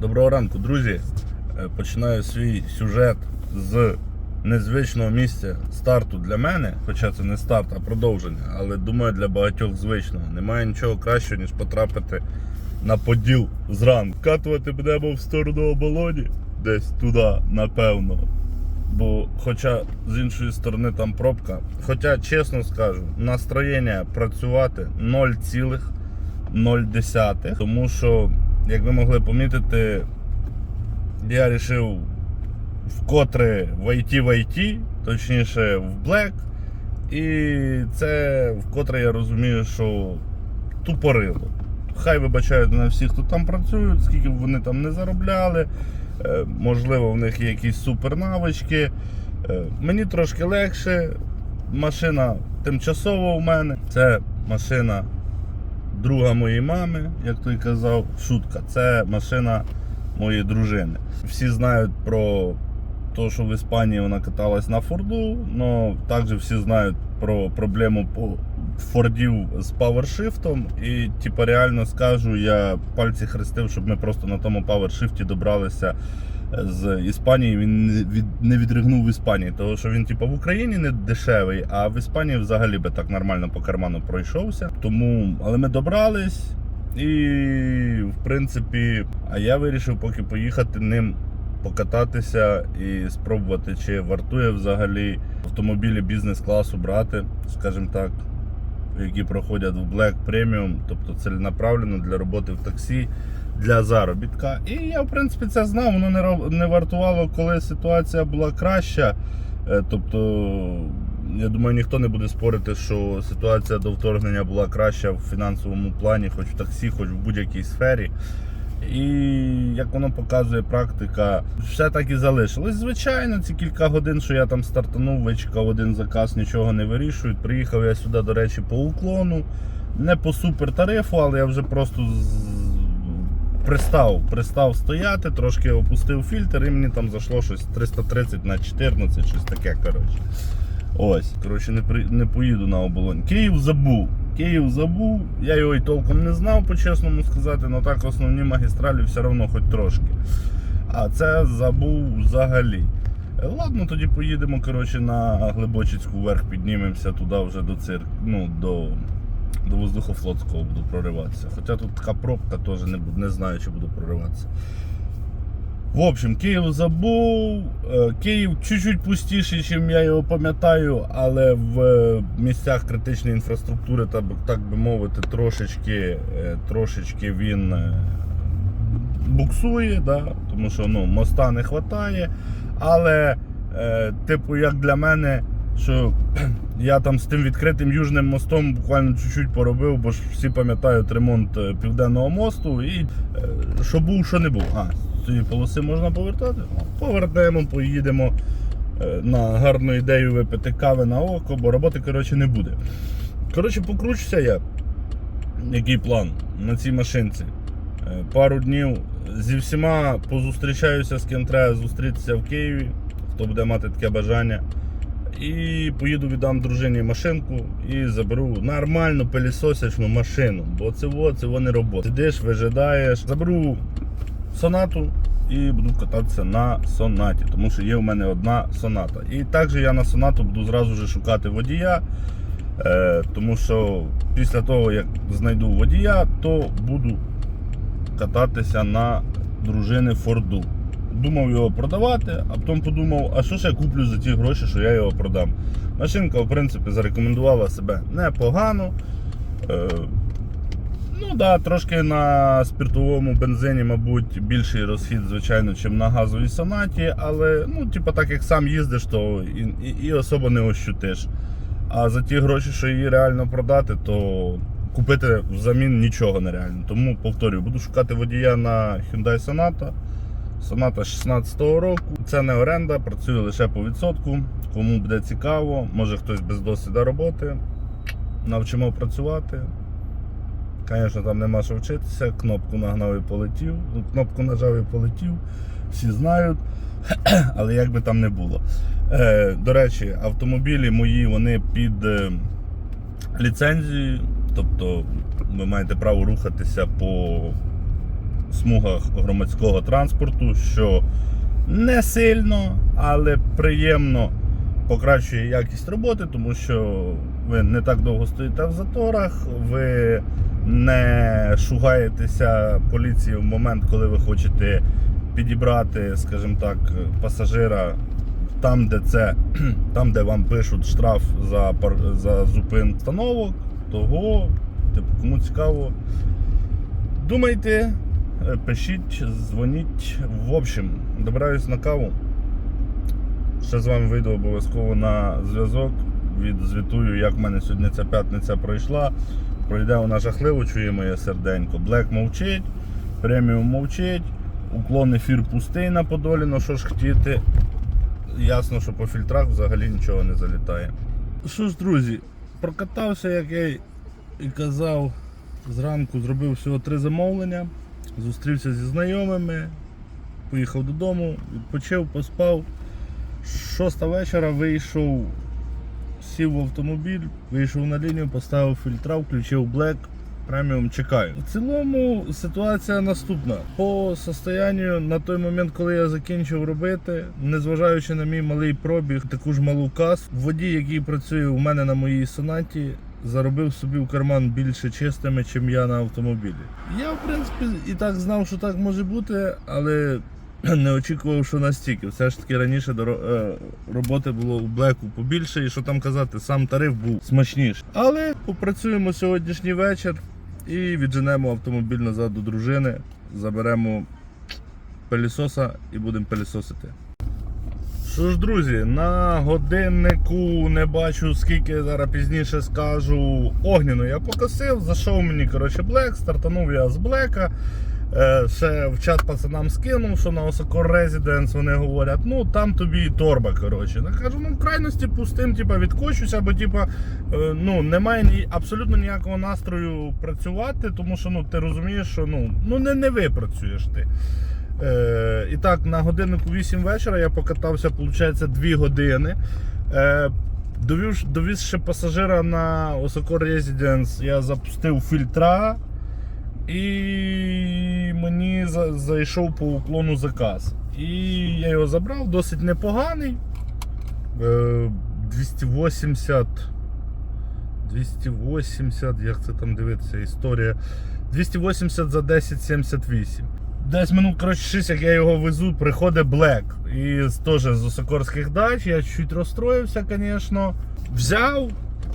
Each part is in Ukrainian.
Доброго ранку, друзі. Е, Починаю свій сюжет з незвичного місця старту для мене, хоча це не старт, а продовження, але думаю для багатьох звичного. Немає нічого кращого, ніж потрапити на поділ зранку. Катувати будемо в сторону оболоні, десь туди, напевно. Бо, хоча з іншої сторони там пробка. Хоча, чесно скажу, настроєння працювати 0,0. Тому що, як ви могли помітити, я вирішив вкотре войти в IT, точніше в Black. І це вкотре я розумію, що тупорило. Хай вибачають на всіх, хто там працюють, скільки б вони там не заробляли. Е, Можливо, в них є якісь супернавички. Е, Мені трошки легше. Машина тимчасова у мене. Це машина друга моєї мами, як той казав, шутка. Це машина моєї дружини. Всі знають про те, що в Іспанії вона каталась на Форду, але також всі знають про проблему по Фордів з павершифтом. І типу, реально скажу, я пальці хрестив, щоб ми просто на тому павершифті добралися з Іспанії. Він не від не відригнув в Іспанії, тому що він, типу, в Україні не дешевий, а в Іспанії взагалі би так нормально по карману пройшовся. Тому, але ми добрались. І в принципі, а я вирішив поки поїхати ним покататися і спробувати, чи вартує взагалі автомобілі бізнес-класу брати, скажімо так, які проходять в Black Premium, тобто ціленаправленно для роботи в таксі, для заробітка. І я, в принципі, це знав, воно не, не вартувало, коли ситуація була краща. Е, Тобто, я думаю, ніхто не буде спорити, що ситуація до вторгнення була краща в фінансовому плані, хоч в таксі, хоч в будь-якій сфері. І як воно показує практика, все так і залишилось. Звичайно, ці кілька годин, що я там стартанув, вичекав один заказ, нічого не вирішують. Приїхав я сюди, до речі, по уклону. Не по супер тарифу, але я вже просто пристав, пристав стояти, трошки опустив фільтр і мені там зайшло щось 330 на 14, щось таке. коротше. Ось, коротше, не, при, не поїду на оболонь. Київ забув. Київ забув, я його і толком не знав, по-чесному сказати, але так основні магістралі все одно хоч трошки. А це забув взагалі. Е, Ладно, тоді поїдемо коротше, на Глибочицьку вверх, піднімемося туди вже до цирк, ну, до, до воздухофлотського буду прориватися. Хоча тут така пробка теж не, не знаю, чи буду прориватися. В общем, Київ забув. Е, Київ чуть-чуть пустіший, ніж я його пам'ятаю, але в е, місцях критичної інфраструктури, так, би- мовити, трошечки, е, трошечки він буксує, да? тому що ну, моста не вистачає. Але, типу, як для мене, що я там з тим відкритим южним мостом буквально чуть-чуть поробив, бо ж всі пам'ятають ремонт е, південного мосту. І е, що був, що не був. А, цієї полоси можна повертати? Повернемо, поїдемо е, на гарну ідею випити кави на око, бо роботи коротше, не буде. Коротше, покручуся я. Який план на цій машинці? Пару днів зі всіма позустрічаюся з ким треба зустрітися в Києві, хто буде мати таке бажання. І поїду віддам дружині машинку і заберу нормальну пилісосячну машину. Бо це не робота. Сидиш, вижидаєш. Заберу сонату і буду кататися на сонаті, тому що є в мене одна соната. І також я на сонату буду зразу ж шукати водія. Е, тому що після того, як знайду водія, то буду кататися на дружини Форду. Думав його продавати, а потім подумав, а що ж я куплю за ті гроші, що я його продам. Машинка, в принципі, зарекомендувала себе непогано. Е, ну да, трошки на спиртовому бензині, мабуть, більший розхід, звичайно, ніж на газовій сонаті, але ну, типу, так як сам їздиш, то і, і, і особо не ощутиш. А за ті гроші, що її реально продати, то купити взамін нічого нереально. Тому повторюю, буду шукати водія на Hyundai Sonata. Sonata 16-го року. Це не оренда, працює лише по відсотку. Кому буде цікаво, може хтось без досвіду роботи. Навчимо працювати. Звісно, там нема що вчитися. Кнопку нагнав і полетів. Ну, Кнопку нажав і полетів. Всі знають. Але як би там не було. Е, до речі, автомобілі мої вони під е, ліцензією. Тобто ви маєте право рухатися по смугах громадського транспорту, що не сильно, але приємно покращує якість роботи, тому що ви не так довго стоїте в заторах, ви не шугаєтеся поліції в момент, коли ви хочете підібрати, скажімо так, пасажира там, де це, там, де вам пишуть штраф за, за зупин установок, того, типу, кому цікаво, думайте, пишіть, дзвоніть. В общем, добираюсь на каву. Ще з вами вийду обов'язково на зв'язок. Відзвітую, як в мене сьогодні ця п'ятниця пройшла. Пройде вона жахливо, чує моє серденько. Блек мовчить, преміум мовчить, уклон ефір пустий на Подолі, ну що ж хотіти. Ясно, що по фільтрах взагалі нічого не залітає. Що ж, друзі, прокатався, як я і казав, зранку зробив всього три замовлення, зустрівся зі знайомими, поїхав додому, відпочив, поспав. Шоста вечора вийшов, сів в автомобіль, вийшов на лінію, поставив фільтра, включив Black. Преміум чекаю. В цілому ситуація наступна. По состоянню на той момент, коли я закінчив робити, незважаючи на мій малий пробіг, таку ж малу касу, водій, який працює у мене на моїй сонаті, заробив собі в карман більше чистими, чим я на автомобілі. Я, в принципі, і так знав, що так може бути, але не очікував, що настільки. Все ж таки раніше е, роботи було у блеку побільше, і що там казати, сам тариф був смачніший. Але попрацюємо сьогоднішній вечір і відженемо автомобіль назад до дружини, заберемо пилісоса і будемо пилісосити. Що ж, друзі, на годиннику не бачу, скільки зараз пізніше скажу. Огняну я покосив, зайшов мені коротше, блек, стартанув я з блека. Е, ще в чат пацанам скинув, що на Осокор Residence вони говорять, ну там тобі і торба. коротше. Я кажу, ну в крайності пустим, типа, відкочуся, бо типа, е, ну, немає ні, абсолютно ніякого настрою працювати, тому що ну, ти розумієш, що ну, ну не, не випрацюєш ти. Е, і так, на годиннику 8 вечора я покатався, виходить, 2 години. Е, довів, довіз ще пасажира на Осокор Residence, я запустив фільтра. І мені за- зайшов по уклону заказ. І я його забрав, досить непоганий. Е, 280. 280, як це там дивитися, історія. 280 за 1078. Десь минут, коротше, 6, як я його везу, приходить Блек. І теж з Осокорських дач. Я чуть розстроївся, звісно. Взяв,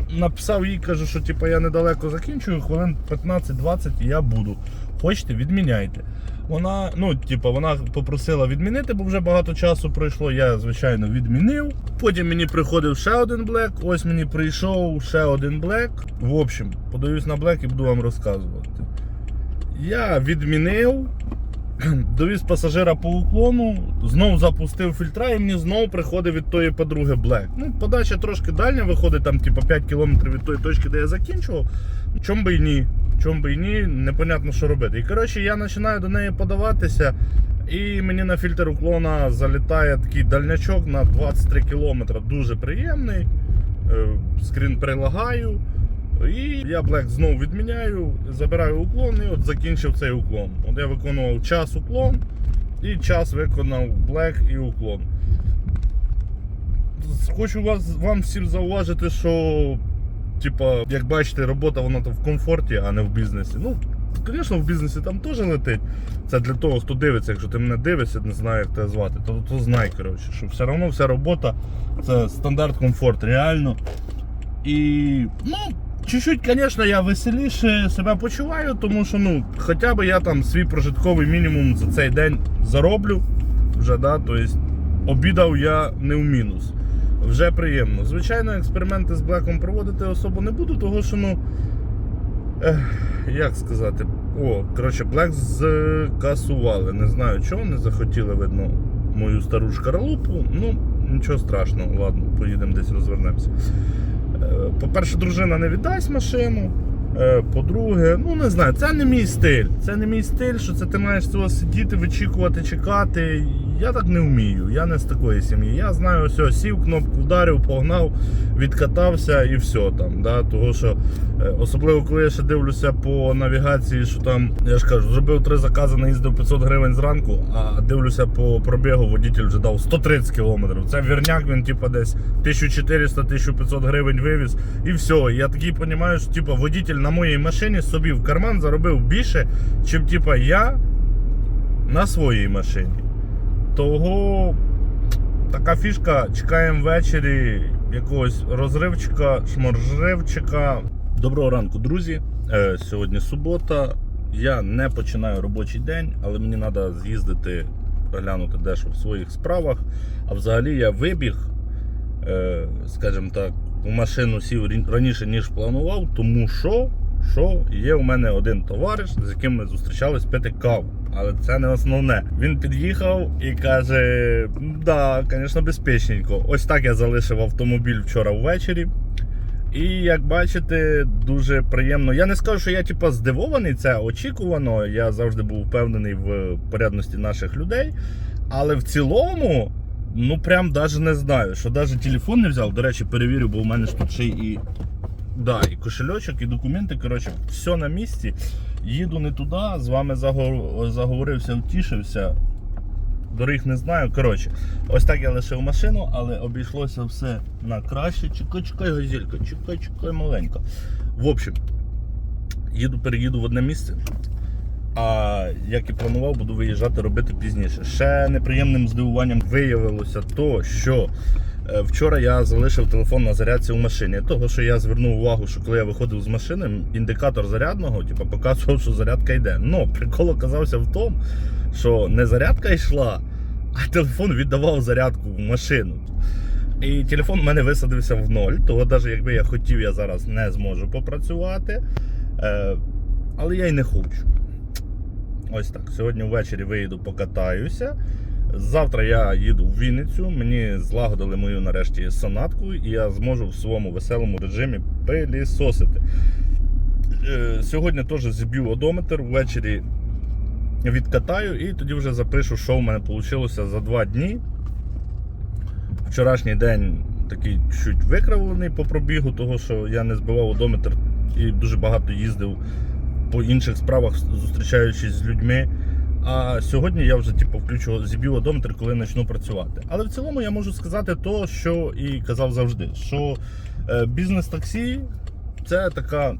написав їй, кажу, що типу, я недалеко закінчую, хвилин 15-20 і я буду. Хочете, відміняйте. Вона, ну, типу, вона попросила відмінити, бо вже багато часу пройшло. Я, звичайно, відмінив. Потім мені приходив ще один блек. Ось мені прийшов ще один блек. В общем, подаюсь на блек і буду вам розказувати. Я відмінив, довіз пасажира по уклону, знов запустив фільтра і мені знов приходить від тої подруги Black. Ну, подача трошки дальня виходить, там типу 5 км від тої точки, де я закінчував. Чом би і ні. Чом би і ні, непонятно, що робити. І коротше, я починаю до неї подаватися. І мені на фільтр уклона залітає такий дальнячок на 23 км, дуже приємний. Е, Скрін прилагаю. І я Black знову відміняю, забираю уклон і от закінчив цей уклон. От я виконував час уклон і час виконав Black і уклон. Хочу вас, вам всім зауважити, що типа, як бачите, робота вона там в комфорті, а не в бізнесі. Ну, звісно, в бізнесі там теж летить. Це для того, хто дивиться, якщо ти мене дивишся, не знаю, як тебе звати, то, то знай, коротше, що все одно вся робота це стандарт комфорт, реально. І ну, чуть-чуть, звісно, я веселіше себе почуваю, тому що ну, хоча б я там свій прожитковий мінімум за цей день зароблю. Вже, да, тобто обідав я не в мінус. Вже приємно. Звичайно, експерименти з блеком проводити особо не буду, тому що, ну. Ех, як сказати, о, коротше, блек скасували. Не знаю чого, не захотіли, видно, мою стару шкаралупу. Ну, нічого страшного, ладно, поїдемо десь розвернемося. Е, По-перше, дружина не віддасть машину. Е, По-друге, ну не знаю, це не мій стиль. Це не мій стиль, що це ти маєш цього сидіти, вичікувати, чекати. Я так не вмію, я не з такої сім'ї. Я знаю, все, сів, кнопку вдарив, погнав, відкатався і все там. Да? Того, що, е, особливо, коли я ще дивлюся по навігації, що там, я ж кажу, зробив три закази, наїздив 500 гривень зранку, а дивлюся по пробігу, водитель вже дав 130 кілометрів. Це вірняк, він типа десь 1400-1500 гривень вивіз. І все. Я такий розумію, що типа, водитель на моїй машині собі в карман заробив більше, чим типа я на своїй машині. Того така фішка. Чекаємо ввечері якогось розривчика, шморжривчика. Доброго ранку, друзі. Е, сьогодні субота. Я не починаю робочий день, але мені треба з'їздити, глянути дещо в своїх справах. А взагалі я вибіг, е, скажімо так, у машину сів раніше, ніж планував, тому що, що є у мене один товариш, з яким ми зустрічались пити каву. Але це не основне. Він під'їхав і каже: да, звісно, безпечненько. Ось так я залишив автомобіль вчора ввечері. І як бачите, дуже приємно. Я не скажу, що я типа здивований, це очікувано. Я завжди був впевнений в порядності наших людей. Але в цілому, ну прям навіть не знаю, що навіть телефон не взяв. До речі, перевірю, бо у мене ж тут ще і. Да, і кошельочок, і документи. Коротше, все на місці. Їду не туди, з вами заговорився, втішився. Доріг не знаю. Коротше, ось так я лишив машину, але обійшлося все на краще. Чекай, чекай, газелька, чекай, чекай, маленька. В общем, їду, переїду в одне місце. А як і планував, буду виїжджати робити пізніше. Ще неприємним здивуванням виявилося то, що вчора я залишив телефон на зарядці в машині. Того, що я звернув увагу, що коли я виходив з машини, індикатор зарядного типу, показував, що зарядка йде. Ну, прикол оказався в тому, що не зарядка йшла, а телефон віддавав зарядку в машину. І телефон в мене висадився в ноль, того навіть якби я хотів, я зараз не зможу попрацювати. Е, але я й не хочу. Ось так. Сьогодні ввечері виїду, покатаюся. Завтра я їду в Вінницю. Мені злагодили мою нарешті сонатку, і я зможу в своєму веселому режимі пилісосити. Е, Сьогодні теж зіб'ю одометр, ввечері відкатаю і тоді вже запишу, що в мене вийшло за два дні. Вчорашній день такий чуть викривлений по пробігу, того що я не збивав одометр і дуже багато їздив по інших справах, зустрічаючись з людьми. А сьогодні я вже типу, включу зіб'ю одометр, коли почну працювати. Але в цілому я можу сказати то, що і казав завжди, що е, бізнес-таксі це така,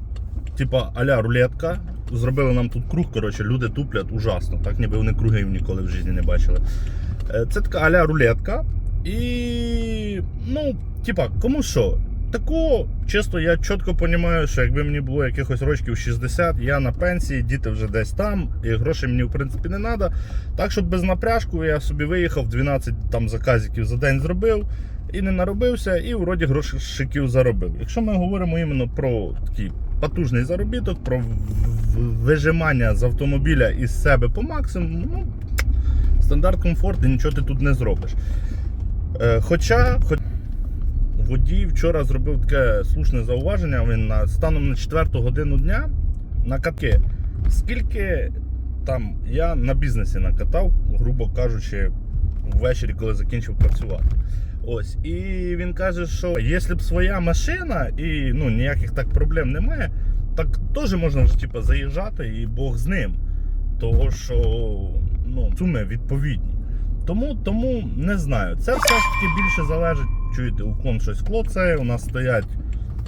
типа аля рулетка. Зробили нам тут круг, коротше, люди туплять ужасно, так ніби вони кругів ніколи в житті не бачили. Е, Це така аля рулетка. І, ну, типа, кому що? Таку, чисто, я чітко розумію, що якби мені було якихось років 60, я на пенсії, діти вже десь там, і грошей мені в принципі не треба. Так, щоб без напряжку я собі виїхав, 12 там заказиків за день зробив і не наробився, і вроді грошиків заробив. Якщо ми говоримо іменно про такий потужний заробіток, про вижимання з автомобіля із себе по максимуму, ну, стандарт комфорт і нічого ти тут не зробиш. Е, Хоча, хоч водій вчора зробив таке слушне зауваження. Він на станом на 4 годину дня на катки. Скільки там я на бізнесі накатав, грубо кажучи, ввечері, коли закінчив працювати. Ось, і він каже, що якщо б своя машина і ну, ніяких так проблем немає, так теж можна вже типу, заїжджати і Бог з ним. Того що ну, суми відповідні. Тому, тому не знаю. Це все ж таки більше залежить, чуєте, уклон щось клоцає. У нас стоять,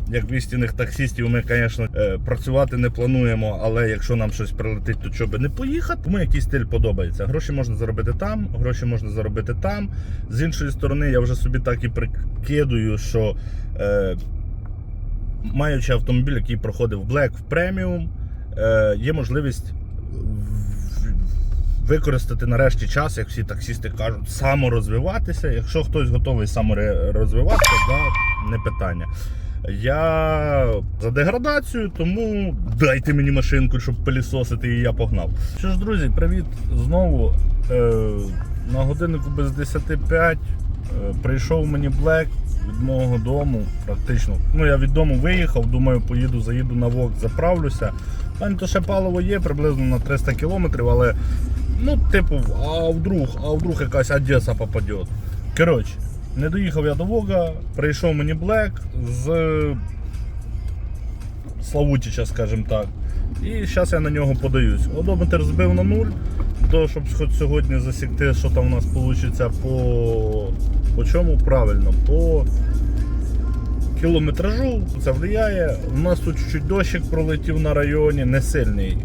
як в істинних таксістів, ми, звісно, е, працювати не плануємо, але якщо нам щось прилетить, то чого би не поїхати. Тому якийсь стиль подобається. Гроші можна заробити там, гроші можна заробити там. З іншої сторони, я вже собі так і прикидую, що е, маючи автомобіль, який проходив Black в преміум, е, є можливість використати нарешті час, як всі таксісти кажуть, саморозвиватися. Якщо хтось готовий саморозвиватися, да, не питання. Я за деградацію, тому дайте мені машинку, щоб пилісосити, і я погнав. Що ж, друзі, привіт знову. Е, на годиннику без 10.05 е, прийшов мені Black від мого дому, практично. Ну, я від дому виїхав, думаю, поїду, заїду на вок, заправлюся. Мене то ще паливо є приблизно на 300 кілометрів, але Ну, типу, а вдруг, а вдруг якась Одеса попаде. Коротше, не доїхав я до Вога, прийшов мені Блек з Славутича, скажімо так. І зараз я на нього подаюсь. Одометр збив на нуль, то щоб хоч сьогодні засікти, що там у нас вийде по, по чому правильно, по кілометражу. Це впливає. У нас тут чуть-чуть дощик пролетів на районі, не сильний.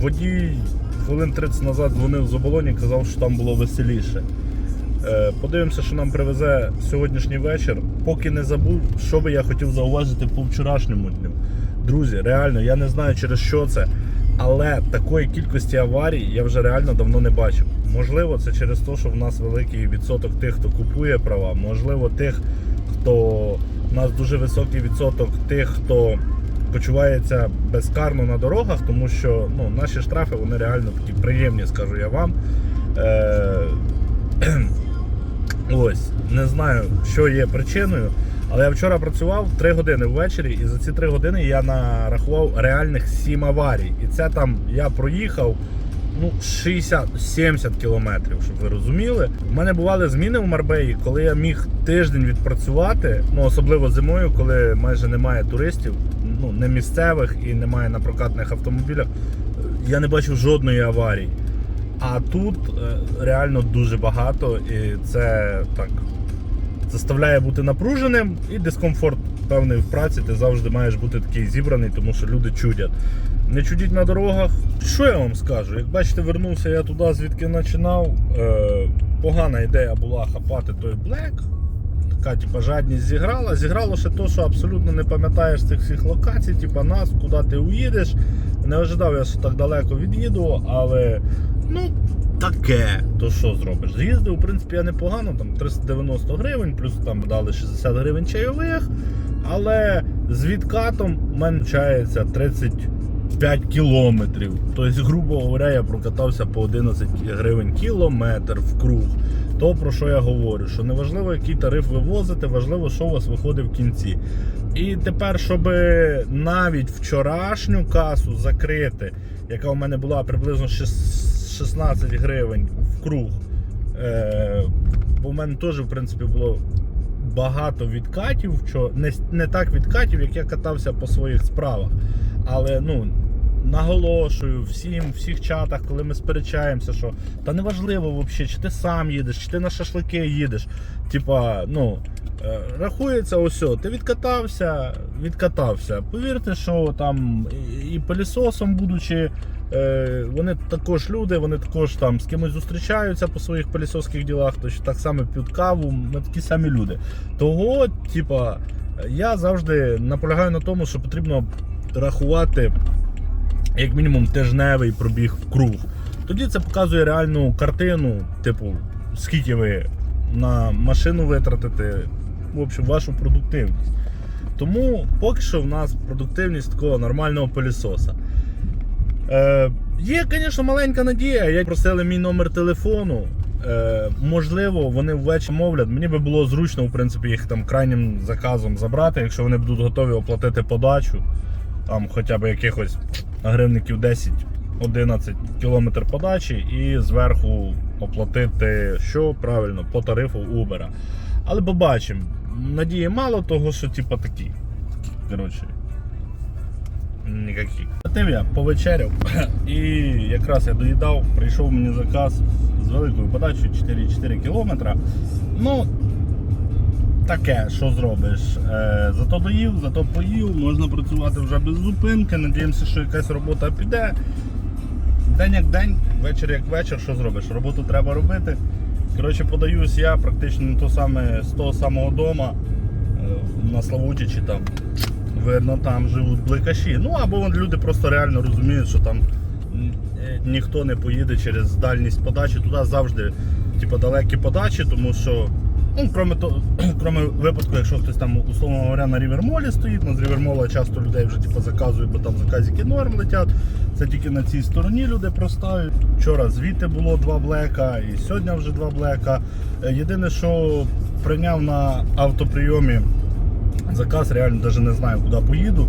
Водій хвилин 30 назад дзвонив з оболоні, казав, що там було веселіше. Е, Подивимося, що нам привезе сьогоднішній вечір. Поки не забув, що би я хотів зауважити по вчорашньому дню. Друзі, реально, я не знаю через що це, але такої кількості аварій я вже реально давно не бачив. Можливо, це через те, що в нас великий відсоток тих, хто купує права, можливо, тих, хто у нас дуже високий відсоток тих, хто почувається безкарно на дорогах, тому що ну, наші штрафи вони реально такі приємні, скажу я вам. Е- Ось, не знаю, що є причиною. Але я вчора працював 3 години ввечері, і за ці 3 години я нарахував реальних 7 аварій. І це там я проїхав ну, 60-70 кілометрів, щоб ви розуміли. У мене бували зміни в Марбеї, коли я міг тиждень відпрацювати, ну особливо зимою, коли майже немає туристів, ну не місцевих і немає на прокатних автомобілях. Я не бачив жодної аварії. А тут е, реально дуже багато, і це так заставляє бути напруженим і дискомфорт певний в праці. Ти завжди маєш бути такий зібраний, тому що люди чудять. Не чудіть на дорогах. Що я вам скажу? Як бачите, вернувся я туди, звідки починав. Е, погана ідея була хапати той блек. Така, типа, жадність зіграла. Зіграло ще то, що абсолютно не пам'ятаєш цих всіх локацій, типа нас, куди ти уїдеш. Не ожидав я, що так далеко від'їду, але ну, таке, то що зробиш? З'їздив, в принципі, я непогано, там 390 гривень, плюс там дали 60 гривень чайових. Але з відкатом в мене виходить 35 кілометрів. Тобто, грубо говоря, я прокатався по 11 гривень кілометр в круг. То про що я говорю? Що не важливо, який тариф ви возите, важливо, що у вас виходить в кінці. І тепер, щоб навіть вчорашню касу закрити, яка у мене була приблизно 16 гривень в круг. Е, бо в мене теж, в принципі, було багато відкатів, не так відкатів, як я катався по своїх справах. Але ну, наголошую всім, в всіх чатах, коли ми сперечаємося, що та неважливо взагалі, чи ти сам їдеш, чи ти на шашлики їдеш. Типа, ну. е, Рахується ось, ти відкатався, відкатався. Повірте, що там і- пилісосом будучи, е, вони також люди, вони також там з кимось зустрічаються по своїх пилісоських ділах, то так само п'ють каву, ми такі самі люди. Того, типа, я завжди наполягаю на тому, що потрібно рахувати як мінімум тижневий пробіг в круг. Тоді це показує реальну картину, типу, скільки ви на машину витратите, в общем, вашу продуктивність. Тому поки що в нас продуктивність такого нормального пилісоса. Е, є, звісно, маленька надія. Як просили мій номер телефону. Е, можливо, вони ввечері мовлять. Мені би було зручно, в принципі, їх там крайнім заказом забрати, якщо вони будуть готові оплатити подачу. Там хоча б якихось гривників 10-11 кілометр подачі і зверху оплатити що правильно по тарифу Uber. Але побачимо. Надії мало того, що типа такі. Коротше. Ніякі. Тим я повечеряв і якраз я доїдав, прийшов мені заказ з великою подачею 4,4 кілометра. Ну, таке, що зробиш. Е, зато доїв, зато поїв, можна працювати вже без зупинки. Надіємося, що якась робота піде. День як день, вечір як вечір, що зробиш? Роботу треба робити. Коротше, подаюсь я практично то саме, з того самого дома е, на Славутичі там. Видно, там живуть бликаші. Ну або люди просто реально розуміють, що там е, ніхто не поїде через дальність подачі. Туди завжди типу, далекі подачі, тому що, ну, кроме, то, кроме випадку, якщо хтось там, условно говоря, на рівермолі стоїть, ну, з рівермола часто людей вже типу, заказують, бо там заказики норм летять. Це тільки на цій стороні люди простають. Вчора звідти було два блека, і сьогодні вже два блека. Е, Єдине, що прийняв на автоприйомі заказ, реально навіть не знаю, куди поїду.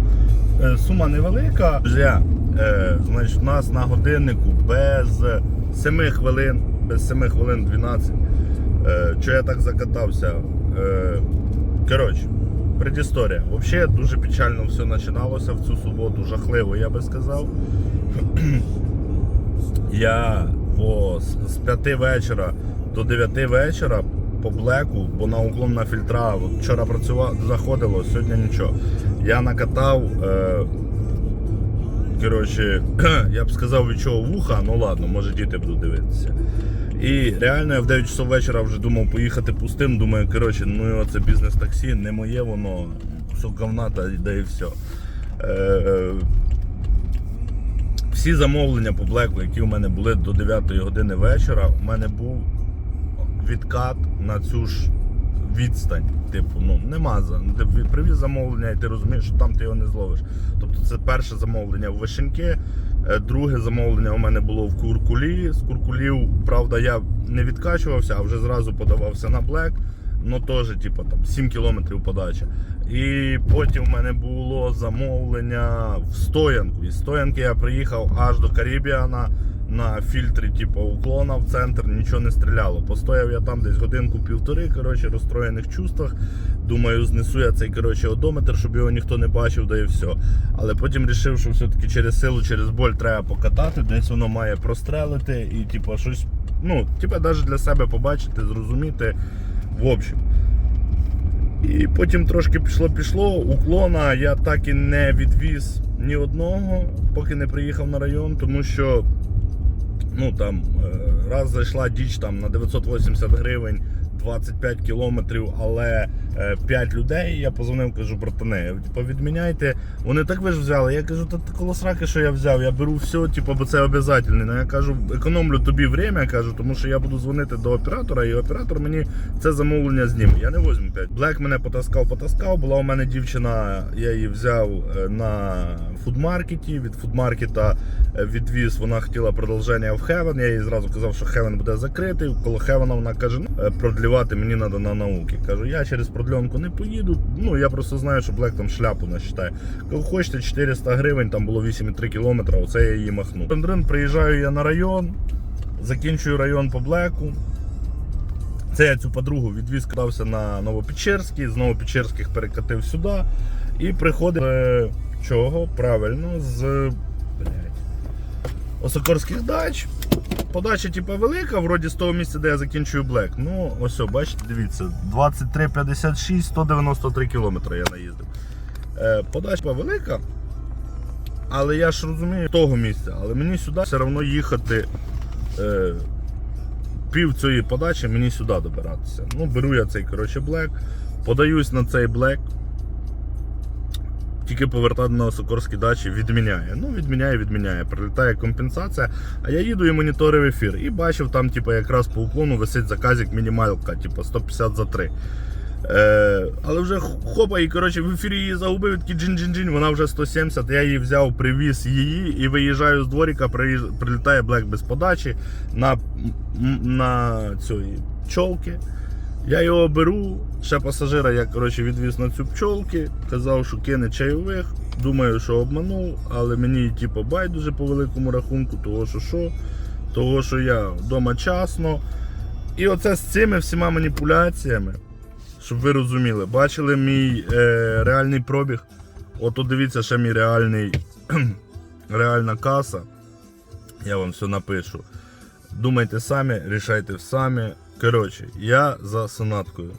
Е, Сума невелика. Друзі, е, значить, у нас на годиннику без 7 хвилин, без 7 хвилин 12. Е, я так закатався? Е, Коротше, предісторія. Взагалі дуже печально все починалося в цю суботу, жахливо, я би сказав. Я по, з- з 5 вечора до 9 вечора по блеку, бо на уклон на фільтра вчора працював, заходило, сьогодні нічого. Я накатав. Е, коротше, я б сказав від чого вуха, ну ладно, може діти будуть дивитися. І реально я в 9 часов вечора вже думав поїхати пустим. Думаю, коротше, ну його це бізнес-таксі, не моє воно, кусок говна, та, да і все. Е, е, всі замовлення по блеку, які у мене були до 9 години вечора, у мене був відкат на цю ж відстань. Типу, ну нема за. ну, привіз замовлення, і ти розумієш, що там ти його не зловиш. Тобто це перше замовлення в Вишеньки, е, друге замовлення у мене було в Куркулі. З Куркулів, правда, я не відкачувався, а вже зразу подавався на блек. Ну теж, типу, там 7 кілометрів подача. І потім в мене було замовлення в стоянку. Із стоянки я приїхав аж до Карібіана на фільтрі, типу, уклона в центр, нічого не стріляло. Постояв я там десь годинку-півтори, коротше, розстроєних чувствах. Думаю, знесу я цей коротше, одометр, щоб його ніхто не бачив, да і все. Але потім вирішив, що все-таки через силу, через боль треба покатати, десь воно має прострелити і, типу, щось, ну, типу, навіть для себе побачити, зрозуміти. В общем. І потім трошки пішло-пішло. Уклона я так і не відвіз ні одного, поки не приїхав на район, тому що ну там е, раз зайшла діч там на 980 гривень. 25 кілометрів, але 5 людей. Я позвонив, кажу, братане, типу, відміняйте. Вони так ви ж взяли. Я кажу, та коло сраки, що я взяв, я беру все, типу, бо це обов'язково. Ну, Я кажу, економлю тобі время, кажу, тому що я буду дзвонити до оператора, і оператор мені це замовлення зніме. Я не возьму 5. Блек мене потаскав, потаскав. Була у мене дівчина, я її взяв е, на фудмаркеті. Від фудмаркета е, відвіз, вона хотіла продовження в Хевен. Я їй зразу казав, що Хевен буде закритий. Коло Хевена вона каже, ну, е, продлівати мені треба на науки. Кажу, я через продльонку не поїду. Ну я просто знаю, що Блек там шляпу насчитає. Кажу, хочете 400 гривень, там було 8,3 кілометра, оце я її махну. Пендрин, приїжджаю я на район, закінчую район по Блеку. Це я цю подругу відвіз, катався на Новопечерський, з Новопечерських перекатив сюди. І приходив з чого? Правильно, з блядь, Осокорських дач. Подача типу, велика, вроді з того місця, де я закінчую Блек. Ну, ось, бачите, дивіться, 23,56, 193 кілометри я наїздив. Е, подача велика. Але я ж розумію того місця, але мені сюди все одно їхати. Е, пів цієї подачі мені сюди добиратися. Ну, беру я цей коротше, блек, подаюсь на цей блек. Тільки повертати на Сокорській дачі відміняє. Ну, відміняє, відміняє. Прилітає компенсація. А я їду і моніторив ефір. І бачив, там, типу, якраз по уклону висить заказик мінімалка, типу 150 за 3. Е, але вже хопа, і коротше, в ефірі її загубив, такий джин-джин-джин, вона вже 170, я її взяв, привіз її і виїжджаю з дворіка, приїж- прилітає блек без подачі на, на цієї пчолки. Я його беру, ще пасажира я коротше, відвіз на цю пчолки, казав, що кине чайових. Думаю, що обманув, але мені типу, байдуже по великому рахунку, того що що, того що я вдома часно. І оце з цими всіма маніпуляціями, щоб ви розуміли, бачили мій е, реальний пробіг. Ото дивіться ще мій реальний, реальна каса. Я вам все напишу. Думайте самі, рішайте самі. Коротше, я за сонаткою.